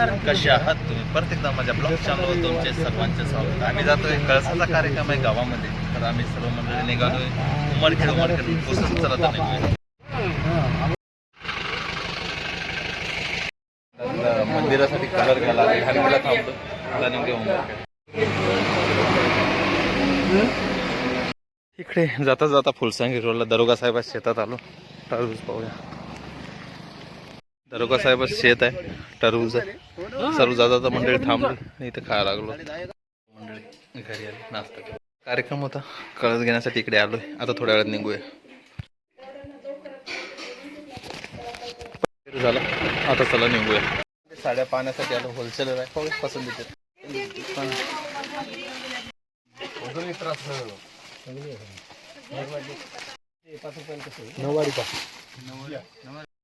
कशी कसे आहात तुम्ही? परत एकदा माझ्या ब्लॉग चॅनलवर तुमचे सर्वांचे स्वागत. आम्ही जातोय कळसाचा कार्यक्रम आहे गावामध्ये. तर आम्ही सर्व मंडळी निघालोय. उमरखेड उमरखेड पुसत चला निघूया. मंदिरासाठी कलर घ्यायला लागले थांबतो आता उमरखेड इकडे जाता जाता फुलसांगी रोडला दरोगा साहेब शेतात आलो. टाळूच पाहूया. दरोगा साहेब शेत आहे टरबूज आहे. सर्व जाता मंडळी थांबली इथे खायला लागलो. मंडळी घरी आली नाश्ता. कार्यक्रम होता कळस घेण्यासाठी इकडे आलोय. आता थोड्या वेळात निघूया. झालं आता चला निघूया. साड्या पाहण्यासाठी आलो होलसेलर आहे. पाहूया पसंत येते. होलसेल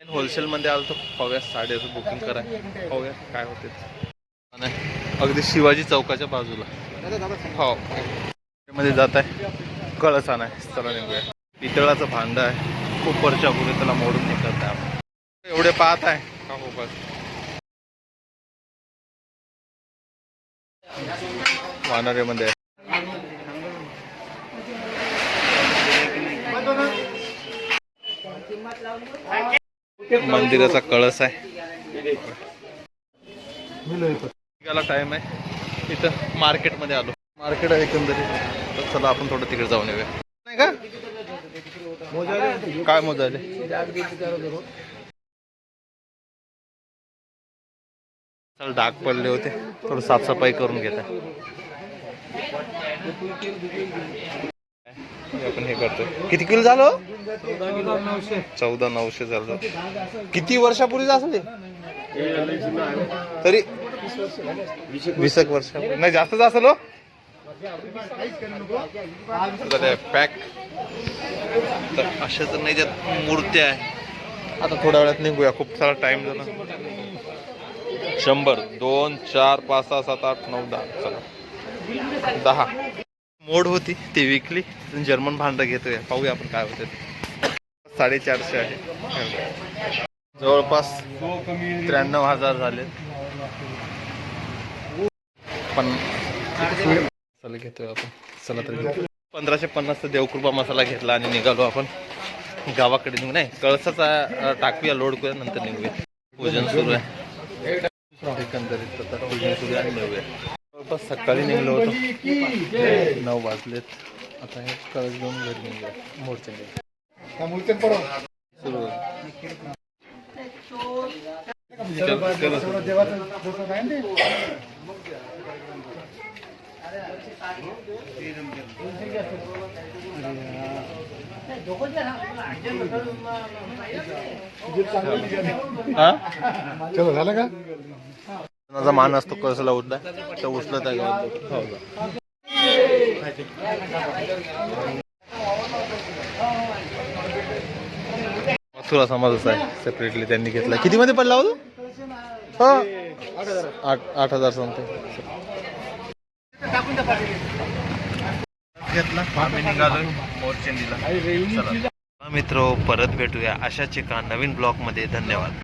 होलसेलमध्ये आलो तर पाहूया साड्याचं बुकिंग करा. पाहूया काय होते अगदी शिवाजी चौकाच्या बाजूला. हो. मध्ये जात आहे. कळस आहे चला निघूया. पितळाचं भांड आहे. खूप वर्षापूर्वी त्याला मोडून निघत आहे एवढे पाहत आहे. का हो खूपच वानरेमध्ये मंदिराचा कळस आहे. टाइम आहे. इथं मार्केटमध्ये आलो. मार्केट आहे एकंदरीत. तर चला आपण थोडं तिकडे जाऊन येऊया. नाही का? काय मोजायले? चल डाग पडले होते. थोडं साफसफाई करून घेत. आहे आपण हे करतो किती किलो झालं हो? चौदा नऊशे झालं. किती वर्षापूर्वी असले तरी वीस एक वर्ष नाही जास्त जास्त हो पॅक तर अशा तर नाही त्यात मूर्त्या आहे. आता थोड्या वेळात निघूया. खूप सारा टाइम झाला शंभर दोन चार पाच सहा सात आठ नऊ दहा. चला. दहा. मोड होती ती विकली. जर्मन भांडं घेतोय. पाहूया आपण काय होतं साडेचारशे आहे. जवळपास त्र्याण्णव हजार झाले. पण मसाला घेतोय आपण. चला तरी पंधराशे पन्नासचा देवकृपा मसाला घेतला आणि निघालो आपण. गावाकडे निघू. नाही कळसाचा टाकूया लोड करूया नंतर निघूया. पूजन सुरू आहे. एकंदरीत पूजन सुरू आहे आणि निघूया जवळपास सकाळी निघलो होतो. नऊ वाजलेत. आता हे कळस घेऊन घरी निघूया. मोर्चे. हा? चलो झालं का? माझा मान असतो कसला उठला तर उचलत आहे गावात. हो मथुरा आहे सेपरेटली त्यांनी घेतला किती मध्ये पडला होतो हा? आठ आठ हजार समथिंग घेतला. आम्ही मित्र परत भेटूया अशाच एका नवीन ब्लॉगमध्ये. धन्यवाद.